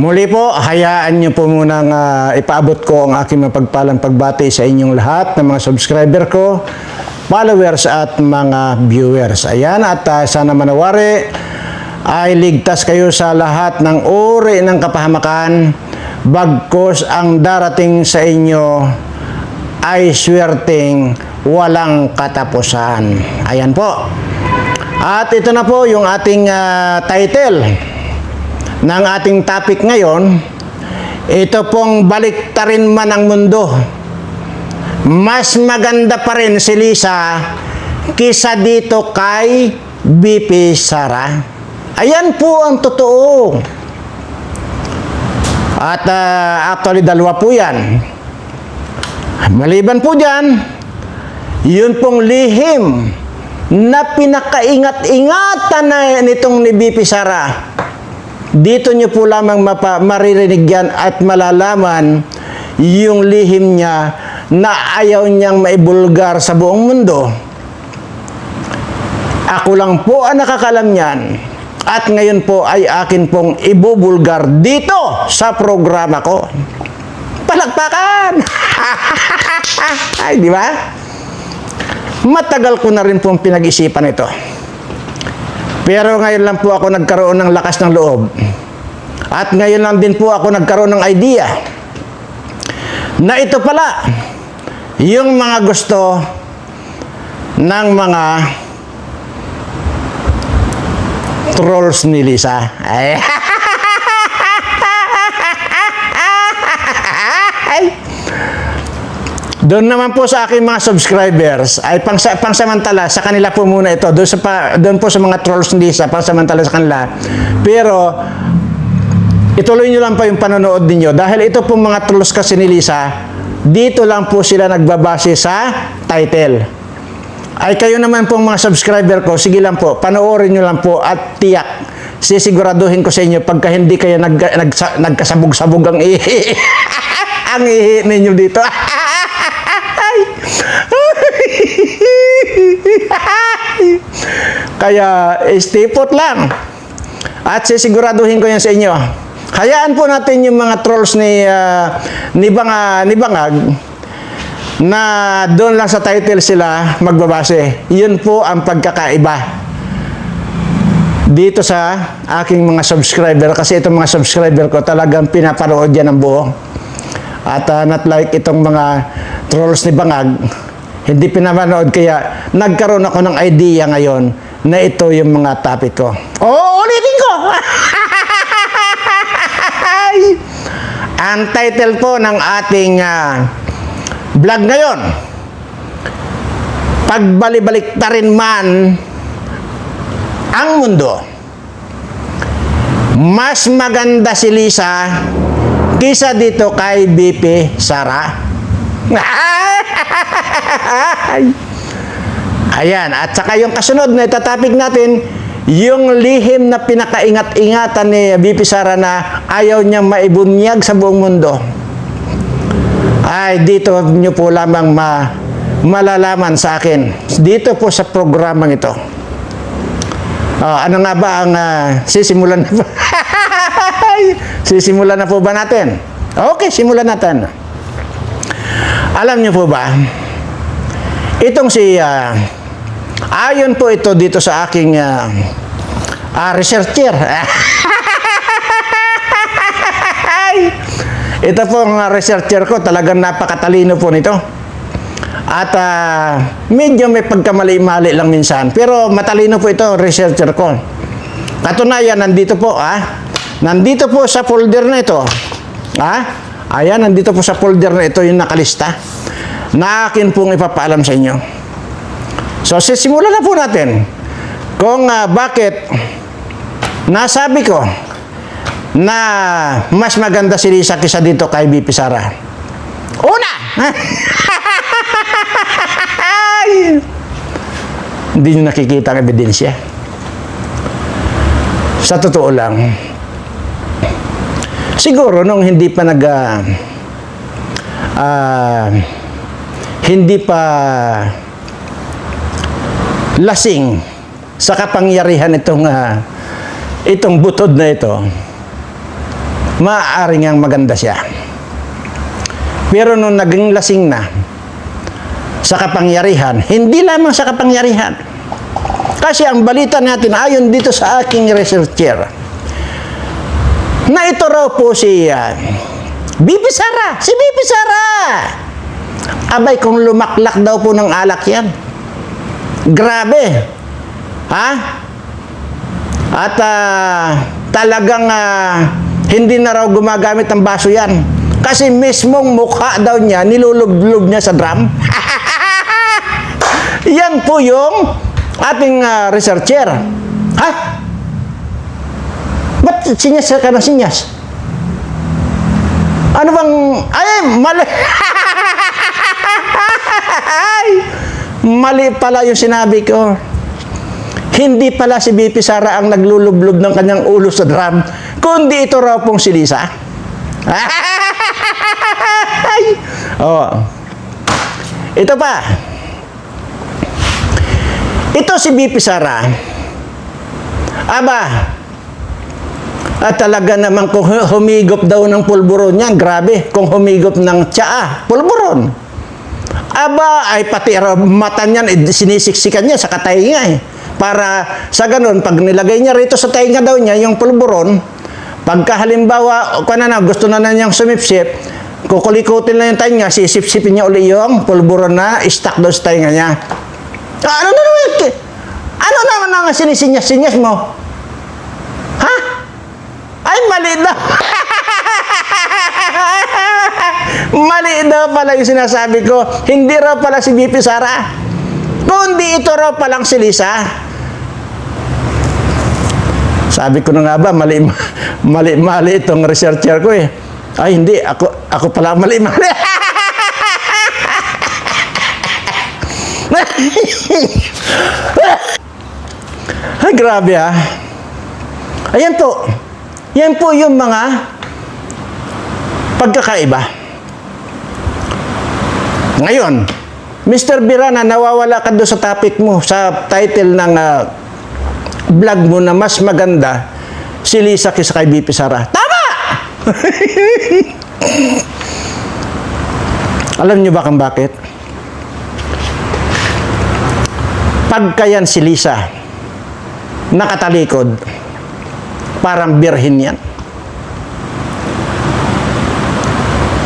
Muli po, hayaan niyo po muna nga ipaabot ko ang aking mapagpalang pagbati sa inyong lahat ng mga subscriber ko, followers at mga viewers. Ayan, at ah, sana manawari ay ligtas kayo sa lahat ng uri ng kapahamakan bagkos ang darating sa inyo ay swerteng walang katapusan. Ayan po. At ito na po yung ating ah, title ng ating topic ngayon, ito pong baliktarin man ang mundo. Mas maganda pa rin si Lisa kisa dito kay BP Sara. Ayan po ang totoo. At ah, actually dalawa po yan. Maliban po dyan, yun pong lihim na pinakaingat-ingatan na nitong ni BP Sara dito nyo po lamang mapa, maririnig yan at malalaman yung lihim niya na ayaw niyang maibulgar sa buong mundo. Ako lang po ang nakakalam niyan. At ngayon po ay akin pong ibubulgar dito sa programa ko. Palakpakan! ay, di ba? Matagal ko na rin pong pinag-isipan ito. Pero ngayon lang po ako nagkaroon ng lakas ng loob. At ngayon lang din po ako nagkaroon ng idea na ito pala yung mga gusto ng mga trolls ni Lisa. Ay. Doon naman po sa aking mga subscribers ay pang pangsamantala sa kanila po muna ito. Doon sa pa, doon po sa mga trolls ni Lisa pangsamantala sa kanila. Pero ituloy niyo lang pa yung panonood ninyo dahil ito pong mga trolls kasi ni Lisa dito lang po sila nagbabase sa title. Ay kayo naman pong mga subscriber ko, sige lang po, panoorin nyo lang po at tiyak sisiguraduhin ko sa inyo pagka hindi kayo nag, nag, nagkasabog-sabog ang ihi ang ihi ninyo dito. Kaya stay put lang. At sisiguraduhin ko yan sa inyo. Hayaan po natin yung mga trolls ni uh, ni Banga, ni Bangag na doon lang sa title sila magbabase. Yun po ang pagkakaiba dito sa aking mga subscriber kasi itong mga subscriber ko talagang pinapanood yan ng buo. At uh, not like itong mga trolls ni Bangag, hindi pinapanood kaya nagkaroon ako ng idea ngayon na ito yung mga topic ko. Oo, ulitin ko! Ang title po ng ating uh, vlog ngayon, Pagbalibalik ta rin man ang mundo. Mas maganda si Lisa kisa dito kay BP Sara. Ayan, at saka yung kasunod na itatapik natin, yung lihim na pinakaingat-ingatan ni BP Sara na ayaw niyang maibunyag sa buong mundo. Ay, dito nyo po lamang ma malalaman sa akin. Dito po sa programang ito. Oh, ano nga ba ang uh, sisimulan na ba? sisimulan na po ba natin? Okay, simulan natin. Alam niyo po ba, itong si, uh, ayon po ito dito sa aking uh, uh, researcher. ito po ang researcher ko, talagang napakatalino po nito. At uh, medyo may pagkamali-mali lang minsan. Pero matalino po ito, researcher ko. Katunayan, nandito po, ah. Nandito po sa folder na ito. Ah, ayan, nandito po sa folder na ito yung nakalista. Na akin pong ipapaalam sa inyo. So, sisimulan na po natin kung uh, bakit nasabi ko na mas maganda si Lisa kisa dito kay BP Sara. Una! Hindi nyo nakikita ang ebidensya. Sa totoo lang, siguro nung hindi pa nag uh, uh, hindi pa lasing sa kapangyarihan itong uh, itong butod na ito maaari ngang maganda siya. Pero nung naging lasing na sa kapangyarihan, hindi lamang sa kapangyarihan. Kasi ang balita natin ayon dito sa aking researcher, na ito raw po si uh, Bibi Sara, si Bibi Sara. Abay kung lumaklak daw po ng alak yan. Grabe. Ha? At ah, talagang ah, hindi na raw gumagamit ng baso yan. Kasi mismong mukha daw niya, nilulublob niya sa drum. yan po yung ating ah, researcher. Ha? Ba't sinyas ka na sinyas? Ano bang... Ay, mali... Ay, mali pala yung sinabi ko. Hindi pala si BP Sara ang naglulublob ng kanyang ulo sa drum, kundi ito raw pong si Lisa. Oh. Ito pa. Ito si BP Sara. Aba, at talaga naman kung hu- humigop daw ng pulburon niya, grabe, kung humigop ng tsaa, pulburon. Aba, ay pati mata niyan, eh, sinisiksikan niya sa katainga eh. Para sa ganun, pag nilagay niya rito sa tainga daw niya, yung pulburon, pagka halimbawa, kung na, gusto na na niyang sumipsip, kukulikutin na yung tainga, sisipsipin niya uli yung pulburon na stuck doon sa tainga niya. Ah, ano na naman? Ano naman ang sinisinyas-sinyas mo? Ay, mali daw. mali daw pala yung sinasabi ko. Hindi raw pala si BP Sara. Kundi ito raw palang si Lisa. Sabi ko na nga ba, mali, mali, mali itong researcher ko eh. Ay, hindi. Ako, ako pala mali, mali. Ay, grabe ah. Ayan po. Yan po yung mga pagkakaiba. Ngayon, Mr. Birana, nawawala ka doon sa topic mo, sa title ng ah, vlog mo na mas maganda si Lisa kaysa kay BP Sara. Tama! Alam niyo ba kung bakit? Pagka yan si Lisa, nakatalikod, parang birhin yan.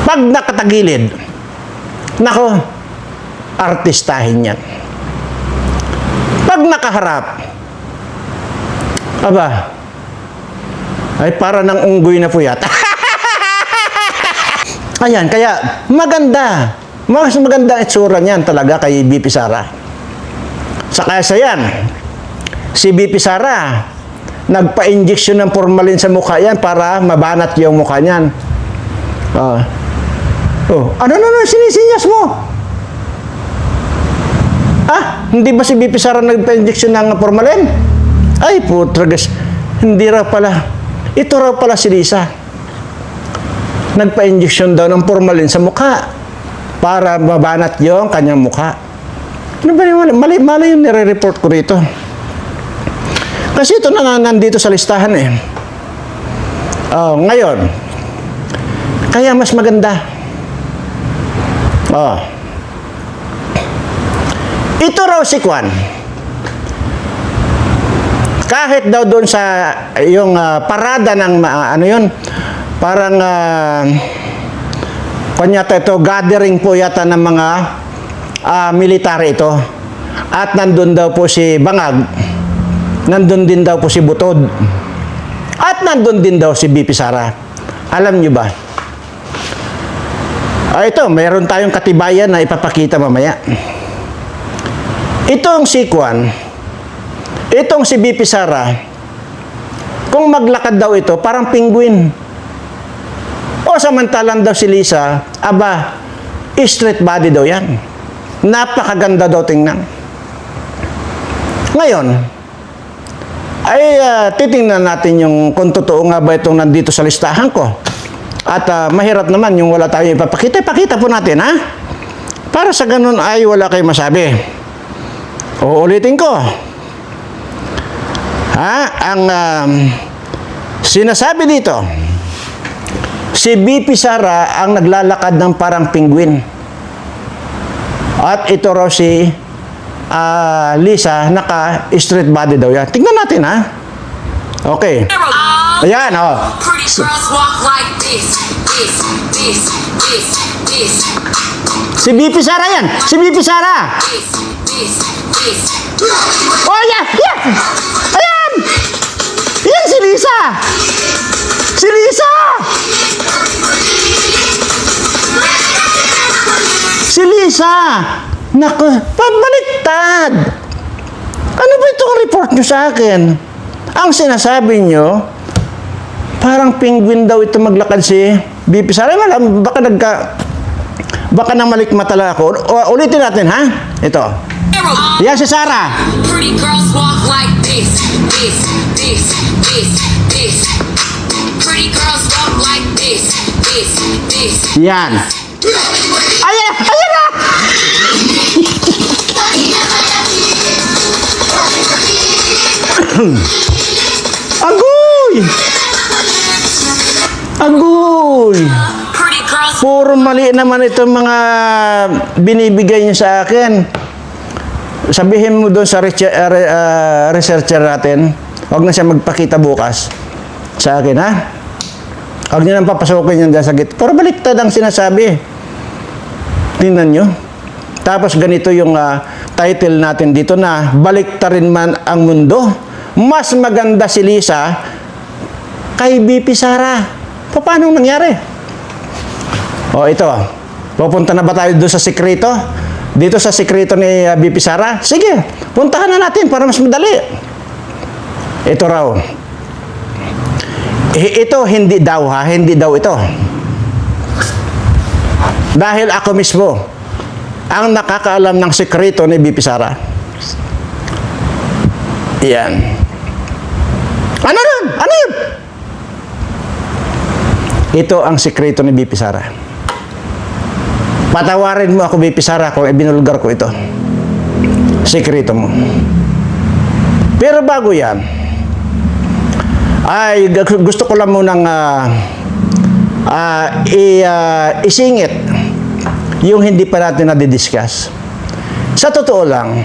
Pag nakatagilid, nako, artistahin yan. Pag nakaharap, aba, ay para ng unggoy na puyat. Ayan, kaya maganda. Mas maganda itsura niyan talaga kay BP Sara. Sa kaysa yan, si BP Sara, nagpa-injection ng formalin sa mukha yan para mabanat yung mukha niyan. Ah. oh, ano na na sinisinyas mo? Ah, hindi ba si BP Sara nagpa-injection ng formalin? Ay, putragas. Hindi raw pala. Ito raw pala si Lisa. Nagpa-injection daw ng formalin sa mukha para mabanat yung kanyang mukha. Ano ba yung mali, mali yung nire-report ko rito? Kasi ito na na- nandito sa listahan eh. Oh, ngayon, kaya mas maganda. Oh. Ito raw si Kwan. Kahit daw doon sa yung ah, parada ng ma- ano yun, parang uh, yata ito, gathering po yata ng mga ah, military ito. At nandun daw po si Bangag, nandun din daw po si Butod. At nandun din daw si BP Sara. Alam nyo ba? Ah, ito, meron tayong katibayan na ipapakita mamaya. Itong si Kwan, itong si BP Sara, kung maglakad daw ito, parang penguin. O samantalang daw si Lisa, aba, straight body daw yan. Napakaganda daw tingnan. Ngayon, ay ah, titingnan natin yung kung totoo nga ba itong nandito sa listahan ko. At ah, mahirap naman yung wala tayo ipapakita. Ipakita po natin, ha? Para sa ganun ay wala kayo masabi. Uulitin ko. Ha? Ang um, sinasabi dito, si BP Sara ang naglalakad ng parang penguin. At ito raw si ah, Lisa, naka-straight body daw yan. Tingnan natin ha. Okay. Ayan, oh. Pretty girls walk like this, this, this, this, this, Si BP Sara yan. Si BP Sara. this, this, this. Oh, yan! Yan! Ayan! Yan si Lisa! Si Lisa! Si Lisa! Naku, pabaliktad! Ano ba itong report nyo sa akin? Ang sinasabi nyo, parang penguin daw ito maglakad si BP Sara. Wala, baka nagka... Baka nang malikmatala ako. O, ulitin natin, ha? Ito. Yan si Sara. pretty girls walk like this, this, this, this, this. Pretty girls walk like this, this, this. Yan. Ayan! Ayan na! Agoy! Agoy! Puro mali naman itong mga binibigay niyo sa akin. Sabihin mo doon sa uh, uh, researcher natin, huwag na siya magpakita bukas sa akin, ha? Huwag niyo nang papasukin yan sa git. Pero baliktad ang sinasabi. Tingnan nyo. Tapos ganito yung ah, title natin dito na Baliktarin man ang mundo. Mas maganda si Lisa kay BP Sara. Pa- Paano nangyari? O ito, pupunta na ba tayo doon sa sekreto? Dito sa sekreto ni uh, BP Sara? Sige, puntahan na natin para mas madali. Ito raw. Ito hindi daw ha, hindi daw ito. Dahil ako mismo ang nakakaalam ng sekreto ni BP Sara. Yan. Ano yun? Ano yun? Ito ang sekreto ni BP Sara. Patawarin mo ako, BP Sara, kung ibinulgar ko ito. Sekreto mo. Pero bago yan, ay gusto ko lang munang ah, ah, i, ah, isingit yung hindi pa natin nadidiscuss. Sa totoo lang,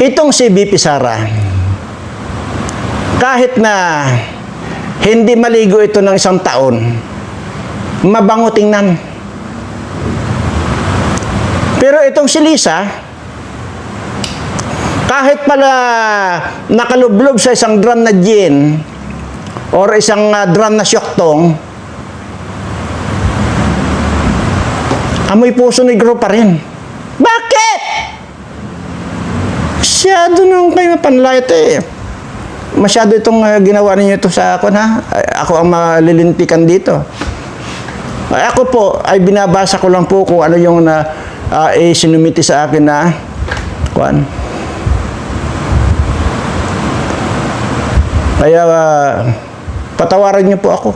itong si BP Sara, kahit na hindi maligo ito ng isang taon, mabango tingnan. Pero itong si Lisa, kahit pala nakalublob sa isang drum na gin or isang ah, drum na syoktong, amoy puso negro pa rin. Bakit? Masyado nung kayo panlight eh. Masyado itong ah, ginawa ninyo ito sa ako na. Ako ang malilintikan dito. Ako po, ay binabasa ko lang po kung ano yung na uh, eh, sinumiti sa akin na kuan. Kaya ah, patawaran niyo po ako.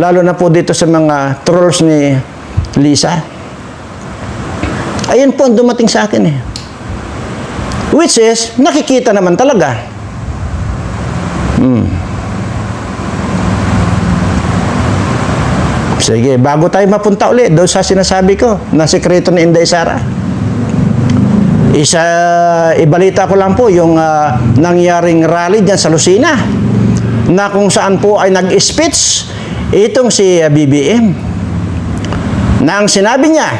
Lalo na po dito sa mga trolls ni Lisa. Ayun po ang dumating sa akin eh. Which is, nakikita naman talaga. Sige, bago tayo mapunta ulit doon sa sinasabi ko na sekreto ni Inday Sara. Isa, ibalita ko lang po yung ah, nangyaring rally dyan sa Lucena na kung saan po ay nag-speech itong si ah, BBM na ang sinabi niya,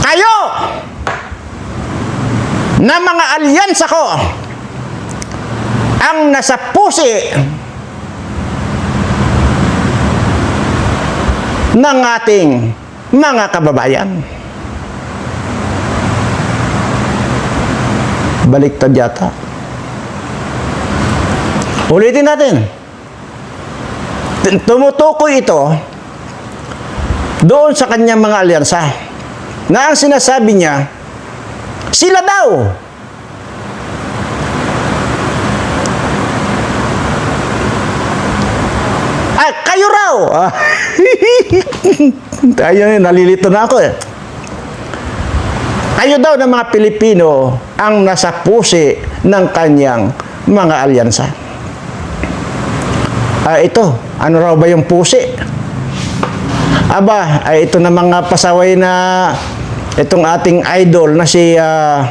Kayo na mga alyansa ko ang nasa pusi ng ating mga kababayan. Baliktad yata. Ulitin natin. Tumutukoy ito doon sa kanyang mga alyansa na ang sinasabi niya, sila daw Ah, kayo raw! Ah. Ayun, nalilito na ako eh. Kayo daw ng mga Pilipino ang nasa pusi ng kanyang mga alyansa. ah, ito, ano raw ba yung pusi? Aba, ay ito na mga pasaway na itong ating idol na si ah,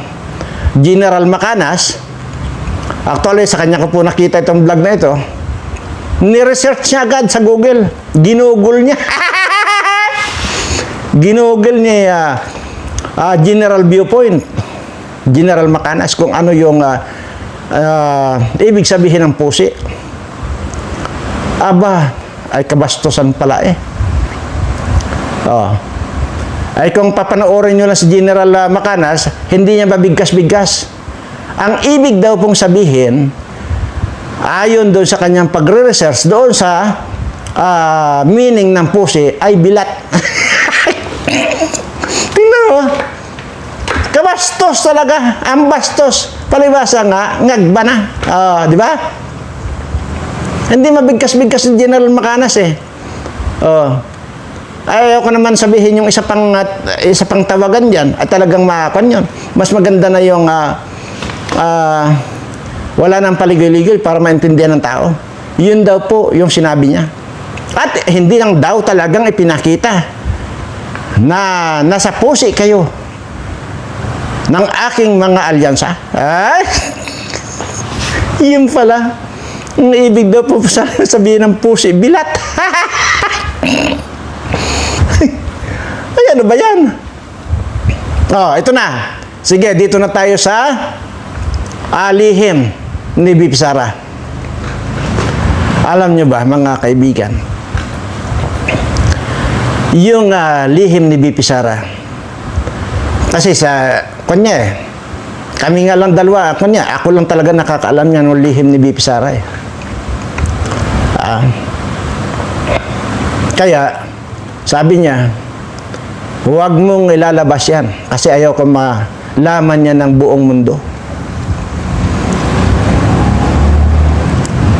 General Macanas. Actually, sa kanya ko po nakita itong vlog na ito. Ni-research niya agad sa Google. Ginugol niya. Ginugol niya ah, ah, General Viewpoint. General Macanas kung ano yung ah, ah, ibig sabihin ng pusi. Aba, ay kabastusan pala eh. Oh. Ay kung papanoorin nyo lang si General ah, Macanas, hindi niya mabigkas-bigkas. Ang ibig daw pong sabihin, ayon doon sa kanyang pagre-research doon sa ah, meaning ng pusi ay bilat. Tingnan mo. Kabastos talaga. Ang bastos. Palibasa nga, ngagba na. Ah, di ba? Hindi mabigkas-bigkas si General Macanas eh. Oh. Ayaw ko naman sabihin yung isa pang at isa pang tawagan diyan at talagang maapan yun. Mas maganda na yung ah, ah, wala nang paligoy-ligoy para maintindihan ng tao. Yun daw po yung sinabi niya. At hindi lang daw talagang ipinakita na nasa pusi kayo ng aking mga alyansa. Ay! Yun pala. Ang ibig daw po sa sabihin ng pusi, bilat. Ay, ano ba yan? Oh, ito na. Sige, dito na tayo sa alihim ni Bibi Sara. Alam nyo ba, mga kaibigan, yung ah, lihim ni Bibi Sara, kasi sa, kanya eh, kami nga lang dalawa, kanya, ako lang talaga nakakaalam niya ng lihim ni Bibi Sara eh. Ah, kaya, sabi niya, huwag mong ilalabas yan kasi ayaw ko malaman niya ng buong mundo.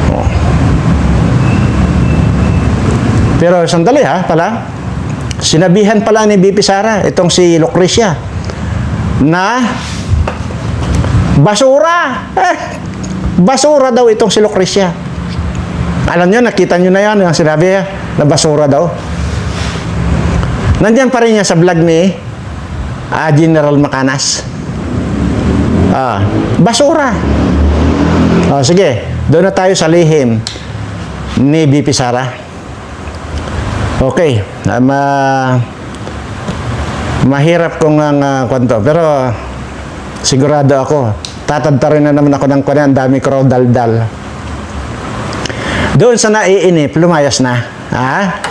Oh. Pero sandali ha, pala. Sinabihan pala ni BP Sara, itong si Lucrecia, na basura. Eh, basura daw itong si Lucrecia. Alam nyo, nakita nyo na yan, yung sinabi niya, na basura daw. Nandiyan pa rin niya sa vlog ni ah, General Macanas. Ah, basura. Oh, sige, doon na tayo sa lihim ni BP Sara. Okay, ah, ma mahirap kong ang uh, kwento, pero sigurado ako, tatantarin na naman ako ng kanya, ang dami ko raw daldal. Doon sa naiinip, lumayas na. Ha?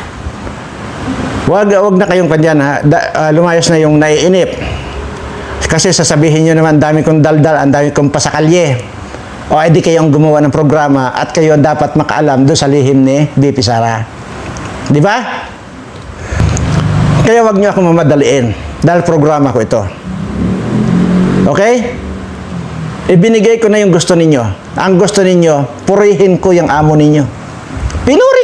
Wag, wag na kayong kanyan ha. Da, ah, lumayas na yung naiinip. Kasi sasabihin nyo naman, dami kong daldal, ang dami kong pasakalye. O edi kayong gumawa ng programa at kayo dapat makaalam doon sa lihim ni BP Sara. Di ba? Kaya wag nyo ako mamadaliin dahil programa ko ito. Okay? Ibinigay ko na yung gusto ninyo. Ang gusto ninyo, purihin ko yung amo ninyo. Pinuri.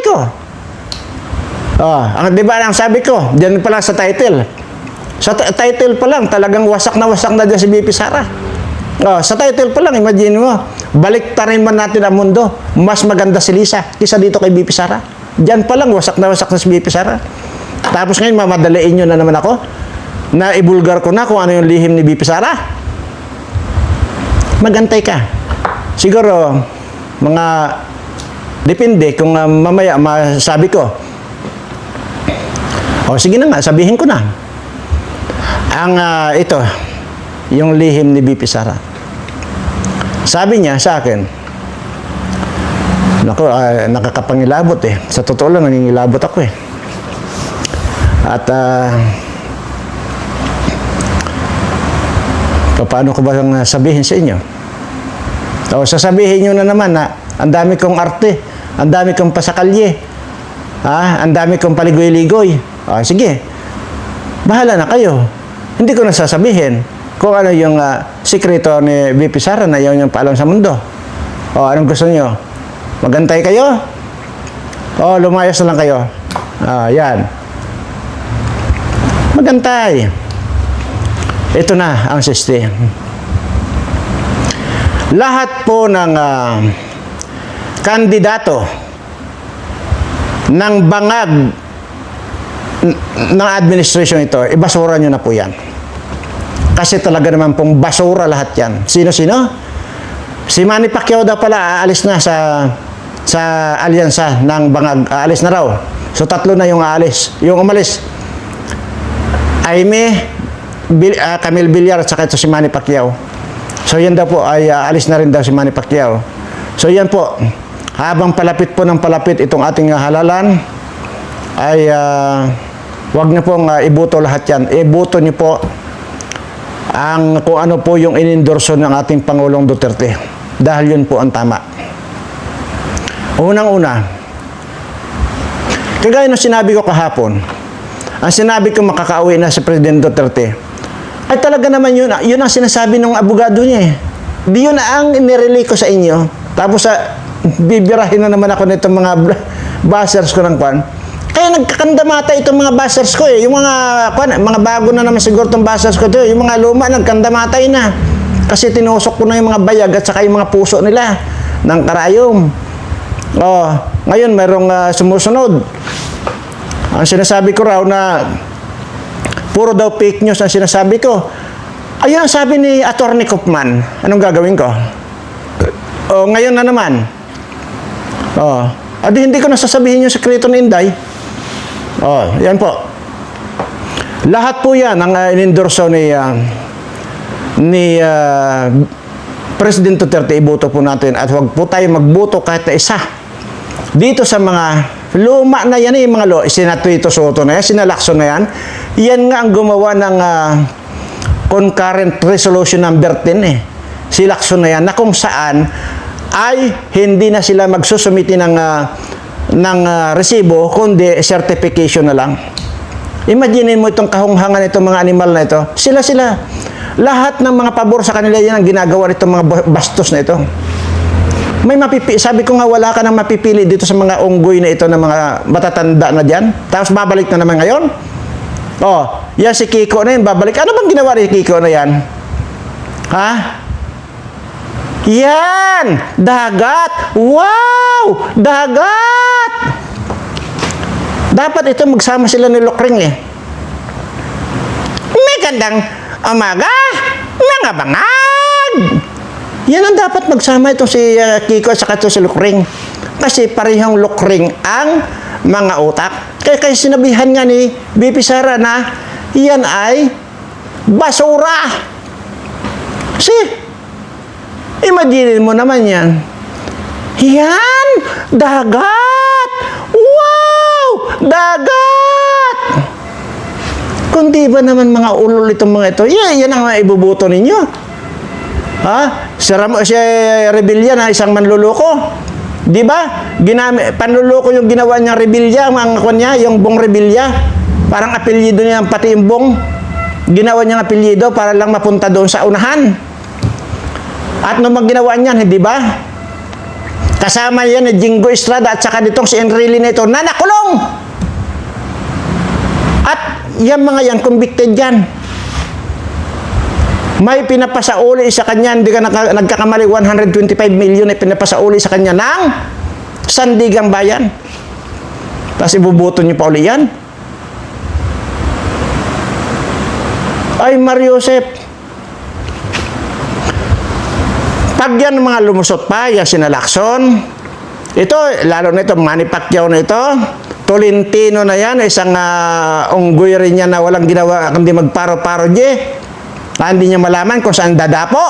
Oh, ang 'di ba ang sabi ko, diyan pa lang sa title. Sa title pa lang talagang wasak na wasak na diyan si BP Sara. Oh, sa title pa lang imagine mo, balik rin man natin ang mundo. Mas maganda si Lisa kaysa dito kay BP Sara. Diyan pa lang wasak na wasak na si BP Sara. Tapos ngayon mamadaliin nyo na naman ako na ibulgar ko na kung ano yung lihim ni BP Sara. Magantay ka. Siguro mga depende kung uh, mamaya masabi ko o sige na nga, sabihin ko na. Ang ah, ito, yung lihim ni BP Sara. Sabi niya sa akin, Naku, ah, nakakapangilabot eh. Sa totoo lang, nangingilabot ako eh. At ah, paano ko ba sabihin sa inyo? O sasabihin nyo na naman na ang dami kong arte, ang dami kong pasakalye, ha? ang dami kong paligoy-ligoy. Ah, sige, bahala na kayo. Hindi ko na sasabihin kung ano yung ah, sikreto ni BP Sara na yun yung paalam sa mundo. O, anong gusto nyo? Magantay kayo? O, lumayas na lang kayo? Ah, yan. Magantay. Ito na ang system. Lahat po ng ah, kandidato ng bangag ng administration ito, ibasura nyo na po yan. Kasi talaga naman pong basura lahat yan. Sino-sino? Si Manny Pacquiao daw pala aalis na sa sa alyansa ng bangag. Aalis na raw. So tatlo na yung aalis. Yung umalis. Aime, Bil, ah, Camille Villar at saka ito si Manny Pacquiao. So yan daw po ay ah, alis na rin daw si Manny Pacquiao. So yan po. Habang palapit po ng palapit itong ating halalan ay ah, wag niyo pong ah, ibuto lahat yan. Ibuto niyo po ang kung ano po yung inendorso ng ating Pangulong Duterte. Dahil yun po ang tama. Unang-una, kagaya ng sinabi ko kahapon, ang sinabi ko makakauwi na si President Duterte, ay talaga naman yun, yun ang sinasabi ng abogado niya eh. Di yun ang inirelay ko sa inyo. Tapos sa bibirahin na naman ako nitong mga bashers ko ng kwan. Kaya nagkakandamata itong mga bashers ko eh. Yung mga, kwan, mga bago na naman siguro itong bashers ko to. eh. Yung mga luma, nagkandamatay na. Kasi tinusok ko na yung mga bayag at saka yung mga puso nila ng karayom. Oh, ngayon mayroong ah, sumusunod. Ang sinasabi ko raw na puro daw fake news ang sinasabi ko. Ayun ang sabi ni Attorney Kaufman. Anong gagawin ko? Oh, ngayon na naman. Oh, adi hindi ko nasasabihin yung sekreto ni Inday. Oh, yan po. Lahat po yan ang uh, inendorso ni ah, ni ah, President Duterte iboto po natin at huwag po tayo magboto kahit na isa. Dito sa mga luma na yan, yung mga lo, sinatuito Soto na yan, sinalakso na yan, yan nga ang gumawa ng ah, concurrent resolution number 10 eh. Si Lacson na yan, na kung saan ay hindi na sila magsusumiti ng, ah, ng ah, resibo, kundi certification na lang. Imagine mo itong kahunghangan itong mga animal na ito. Sila sila. Lahat ng mga pabor sa kanila yan ang ginagawa nitong mga ba- bastos na ito. May mapipi sabi ko nga wala ka nang mapipili dito sa mga unggoy na ito ng mga matatanda na diyan. Tapos babalik na naman ngayon. Oh, yan si Kiko na yun, babalik. Ano bang ginawa ni Kiko na yan? Ha? Yan! Dagat! Wow! Dagat! Dapat ito magsama sila ni Lokring eh. May gandang umaga, mga bangag! Yan ang dapat magsama ito si uh, Kiko at saka si Lokring. Kasi parehong Lokring ang mga utak. Kaya, kaya sinabihan nga ni BP Sara na yan ay basura. Si, imagine mo naman yan. Yan! Dagat! Wow! Dagat! Kung di ba naman mga ulol itong mga ito, yan, yan ang ibubuto ninyo. Ha? Si, Ram- si Rebilla na isang manluloko. Di ba? Ginami, panluloko yung ginawa niya Rebilla, ang kwan niya, yung Bong Rebilla. Parang apelyido niya pati yung Bong. Ginawa niyang apelyido para lang mapunta doon sa unahan. At nung ginawa niyan, di ba? Kasama yan ni Jingo Estrada at saka ditong si Enrile na ito na nakulong. At yan mga yan, convicted yan. May pinapasauli sa kanya, hindi ka nagkakamali, 125 million ay pinapasauli sa kanya ng Sandigang Bayan. Tapos ibubuto niyo pa uli yan. Ay, Mario pag yan mga lumusot pa, yan sinalakson, ito, lalo na ito, Manny Pacquiao na ito, Tolentino na yan, isang uh, unggoy rin yan na walang ginawa, kundi magparo-paro je. Ah, hindi niya malaman kung saan dadapo.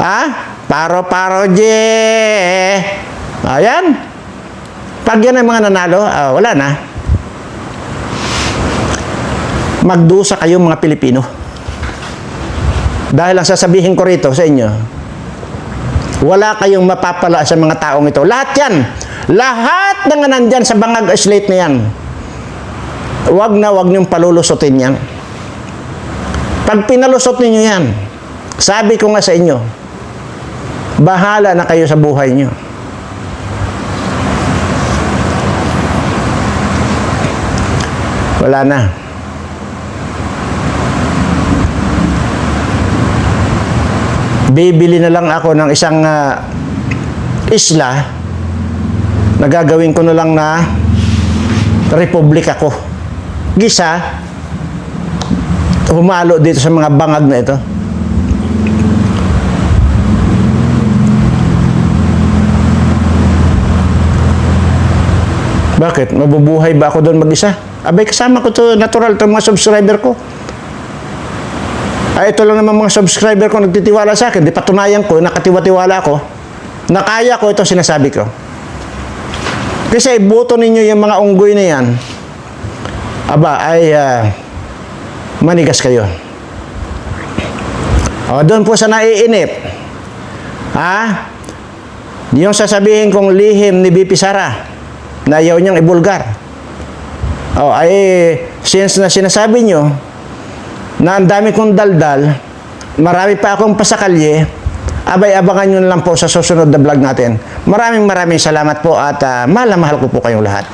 Ha? Paro-paro je. Ayan. Pag yan ang mga nanalo, ah, wala na. Magdusa kayo mga Pilipino. Dahil ang sasabihin ko rito sa inyo, wala kayong mapapala sa mga taong ito. Lahat yan. Lahat na nga nandyan sa bangag slate na yan. Huwag na huwag niyong palulusutin yan. Pag pinalusot ninyo yan, sabi ko nga sa inyo, bahala na kayo sa buhay niyo. Wala na. Bibili na lang ako ng isang ah, isla na gagawin ko na lang na republika ko. Gisa, humalo dito sa mga bangag na ito. Bakit? Mabubuhay ba ako doon mag-isa? Abay, kasama ko to natural to mga subscriber ko. Ay, ito lang naman mga subscriber ko nagtitiwala sa akin. Di patunayan ko, nakatiwa-tiwala ako. Nakaya ko ito sinasabi ko. Kasi iboto ninyo yung mga unggoy na yan. Aba, ay ah, manigas kayo. O, doon po sa naiinip. Ha? Yung sasabihin kong lihim ni BP Sara na ayaw niyang ibulgar. O, ay, since na sinasabi nyo na ang dami kong daldal, marami pa akong pasakalye, abay abangan nyo na lang po sa susunod na vlog natin. Maraming maraming salamat po at ah, mahal na mahal ko po kayong lahat.